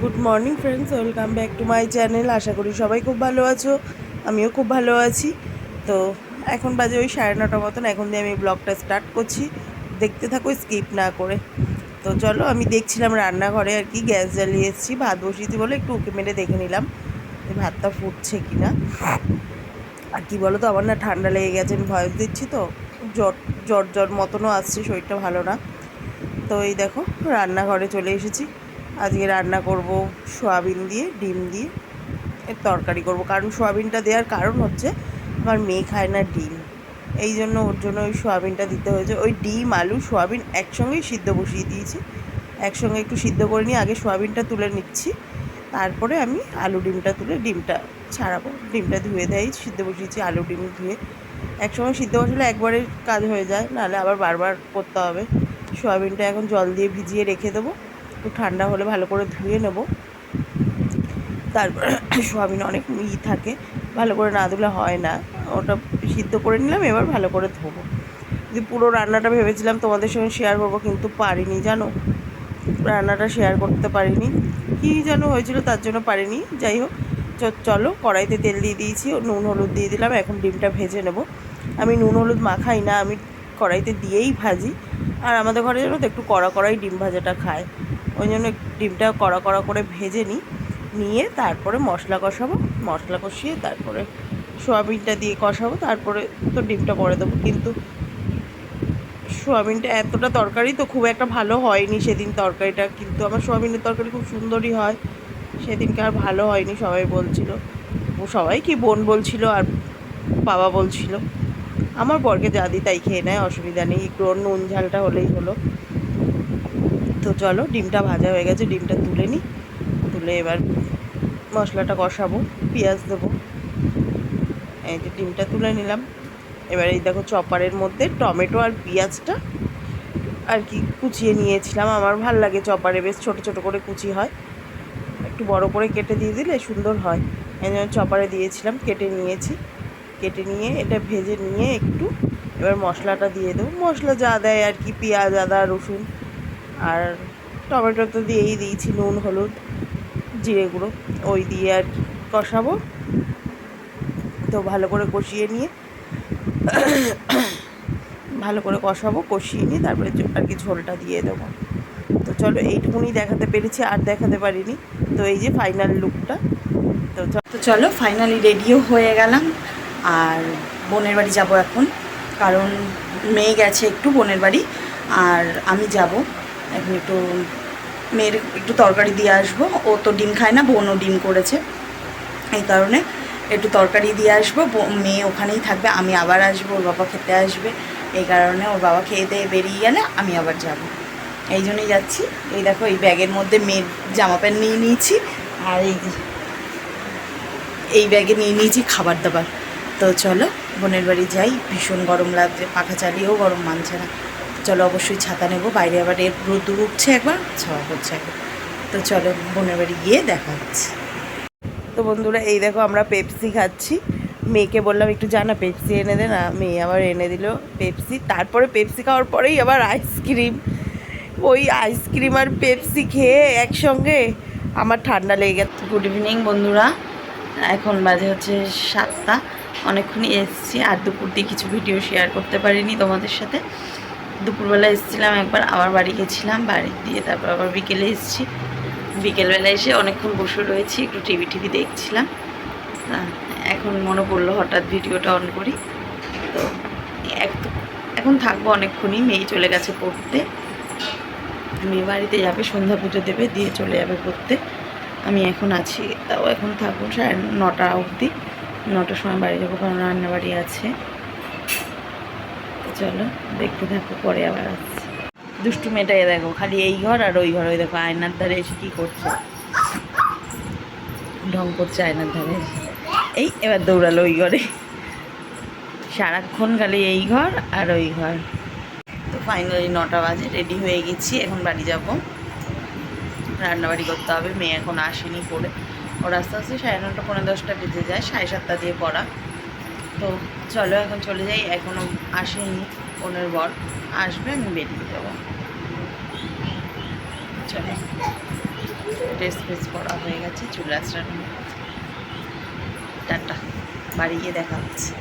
Good morning friends welcome back to my channel আশা করি সবাই খুব ভালো আছো। আমিও খুব ভালো আছি। তো এখন বাজে ওই সাড়ে নটা মতন। এখন দিয়ে আমি ব্লগটা স্টার্ট করছি। দেখতে থাকো স্কিপ না করে। তো চলো, আমি দেখছিলাম রান্নাঘরে আর কি গ্যাস জ্বালিয়ে এসেছি। ভাত বসিয়েছি বলে একটু উঁকে মেরে দেখে নিলাম ভাতটা ফুটছে কি না আর কি বলো তো আমার না ঠান্ডা লেগে গেছে। আমি ভয়েস দিচ্ছি তো। জ্বর জ্বর জ্বর মতনও আসছে, শরীরটা ভালো না। তো এই দেখো, রান্নাঘরে চলে এসেছি। আজকে রান্না করব সোয়াবিন দিয়ে, ডিম দিয়ে, এর তরকারি করব। কারণ সোয়াবিনটা দেওয়ার কারণ হচ্ছে আমার মেয়ে খায় না ডিম। এই জন্য ওর জন্য ওই সোয়াবিনটা দিতে হয়েছে। ওই ডিম, আলু, সোয়াবিন একসঙ্গেই সিদ্ধ বসিয়ে দিয়েছি। একসঙ্গে একটু সিদ্ধ করে নিয়ে আগে সোয়াবিনটা তুলে নিচ্ছি। তারপরে আমি আলু ডিমটা তুলে ডিমটা ছাড়াবো। ডিমটা ধুয়ে দেয়, সিদ্ধ বসিয়েছি, আলু ডিম ধুয়ে। একসঙ্গে সিদ্ধ বসালে একবারে কাজ হয়ে যায়, নাহলে আবার বারবার করতে হবে। সোয়াবিনটা এখন জল দিয়ে ভিজিয়ে রেখে দেবো। একটু ঠান্ডা হলে ভালো করে ধুয়ে নেব। তারপর সোয়াবিন অনেক ই থাকে, ভালো করে না ধুলে হয় না। ওটা সিদ্ধ করে নিলাম, এবার ভালো করে ধোবো। যদি পুরো রান্নাটা ভেবেছিলাম তোমাদের সঙ্গে শেয়ার করব, কিন্তু পারিনি, জানো? রান্নাটা শেয়ার করতে পারিনি। কী যেন হয়েছিল তার জন্য পারিনি। যাই হোক চলো, কড়াইতে তেল দিয়ে দিয়েছি নুন হলুদ দিয়ে দিলাম, এখন ডিমটা ভেজে নেব। আমি নুন হলুদ মাখাই না, আমি কড়াইতে দিয়েই ভাজি। আর আমাদের ঘরে যেন তো, একটু কড়া কড়াই ডিম ভাজাটা খায়। ওই জন্য ডিমটা কড়া কড়া করে ভেজে নিই। নিয়ে তারপরে মশলা কষাবো। মশলা কষিয়ে তারপরে সোয়াবিনটা দিয়ে কষাবো। তারপরে তো ডিমটা পরে দেবো। কিন্তু সোয়াবিনটা এতটা তরকারি তো খুব একটা ভালো হয়নি সেদিন তরকারিটা। কিন্তু আমার সোয়াবিনের তরকারি খুব সুন্দরই হয়। সেদিনকে আর ভালো হয়নি সবাই বলছিল। সবাই কি বোন বলছিল আর বাবা বলছিল। আমার বরকে যা দিই তাই খেয়ে নেয়, অসুবিধা নেই। একটু নুন ঝালটা হলেই হলো। তো চলো, ডিমটা ভাজা হয়ে গেছে, ডিমটা তুলে নিই তুলে এবার মশলাটা কষাবো, পেঁয়াজ দেবো। এই যে ডিমটা তুলে নিলাম। এবার এই দেখো চপারের মধ্যে টমেটো আর পেঁয়াজটা আর কি কুচিয়ে নিয়েছিলাম। আমার ভালো লাগে চপারে, বেশ ছোট ছোট করে কুচি হয়। একটু বড় করে কেটে দিয়ে দিলে সুন্দর হয়। এই জন্য চপারে দিয়েছিলাম, কেটে নিয়েছি। কেটে নিয়ে এটা ভেজে নিয়ে একটু এবার মশলাটা দিয়ে দেবো। মশলা যা দেয় আর কি, পেঁয়াজ, আদা, রসুন। আর টমেটো তো দিয়েই দিয়েছি, নুন, হলুদ, জিরে গুঁড়ো, ওই দিয়ে আর কষাবো। তো ভালো করে কষিয়ে নিয়ে, ভালো করে কষাবো, কষিয়ে নিয়ে তারপরে আর কি ঝোলটা দিয়ে দেবো। তো চলো এইটুকুনি দেখাতে পেরেছি, আর দেখাতে পারিনি। তো এই যে ফাইনাল লুকটা তো তো চলো ফাইনালি রেডিও হয়ে গেলাম। আর বোনের বাড়ি যাব এখন, কারণ মেয়ে গেছে একটু বোনের বাড়ি। আর আমি যাব এখন একটু মেয়ের একটু তরকারি দিয়ে আসব। ও তো ডিম খায় না, বোনও ডিম করেছে। এই কারণে একটু তরকারি দিয়ে আসব। মেয়ে ওখানেই থাকবে, আমি আবার আসব, ওর বাবা খেতে আসবে। এই কারণে ওর বাবা খেয়ে দিয়ে বেরিয়ে গেলে আমি আবার যাব। এই জন্যই যাচ্ছি। এই দেখো, এই ব্যাগের মধ্যে মেয়ের জামা প্যান্ট নিয়ে নিয়েছি, আর এই এই ব্যাগে নিয়ে নিয়েছি খাবার দাবার। তো চলো, বোনের বাড়ি যাই, ভীষণ গরম লাগছে, পাখা চালিয়েও গরম মানছে না। চলো অবশ্যই ছাতা নেব। বাইরে আবার এর রোদ্দুর উঠছে একবার ছাওয়া হচ্ছে একবার তো চলো, বোনের বাড়ি গিয়ে দেখা হচ্ছে। তো বন্ধুরা, এই দেখো আমরা পেপসি খাচ্ছি। মেয়েকে বললাম, একটু জানা পেপসি এনে দে না। মেয়ে আবার এনে দিল পেপসি। তারপরে পেপসি খাওয়ার পরেই আবার আইসক্রিম। ওই আইসক্রিম আর পেপসি খেয়ে একসঙ্গে আমার ঠান্ডা লেগে গেছে। গুড ইভিনিং বন্ধুরা। এখন বাজে হচ্ছে সাতটা। অনেকক্ষণই এসেছি, আর দুপুর দিয়ে কিছু ভিডিও শেয়ার করতে পারিনি তোমাদের সাথে। দুপুরবেলা এসেছিলাম একবার, আবার বাড়ি গেছিলাম, বাড়ি দিয়ে তারপর আবার বিকেলে এসেছি। বিকেলবেলা এসে অনেকক্ষণ বসে রয়েছি, একটু টিভি টিভি দেখছিলাম। এখন মনে পড়ল হঠাৎ ভিডিওটা অন করি। তো, এক- এখন থাকব অনেকক্ষণই, মেয়ে চলে গেছে পড়তে। মেয়ে বাড়িতে যাবে, সন্ধ্যা পুজো দেবে, দিয়ে চলে যাবে পড়তে। আমি এখন আছি, তাও এখন থাকব সাড়ে নটা অবধি। নটার সময় বাড়ি যাব, কারণ রান্নাবাড়ি আছে। চলো, দেখতে থাকো, পরে আবার আসছি। দুষ্টু মেয়েটাই দেখো, খালি এই ঘর আর ওই ঘর। ওই দেখো, আয়নার ধারে এসে কী করছে? ঢং করছে আয়নার ধারে। এই, এবার দৌড়ালো ওই ঘরে। সারাক্ষণ খালি এই ঘর আর ওই ঘর। তো ফাইনালি নটা বাজে রেডি হয়ে গেছি, এখন বাড়ি যাব। রান্নাবাড়ি করতে হবে, মেয়ে এখন আসেনি পড়ে। ওর আস্তে আস্তে সাড়ে নটা পনেরো দশটা বেজে যায়, সাড়ে সাতটা দিয়ে পড়া। তো চলো এখন চলে যাই এখনও আসেনি ওনার বর। আসবে, আমি বেরিয়ে দেবো চলো। ড্রেস ফ্রেস পরা হয়ে গেছে আসলাম টাটা, বাড়ি গিয়ে দেখা হচ্ছে।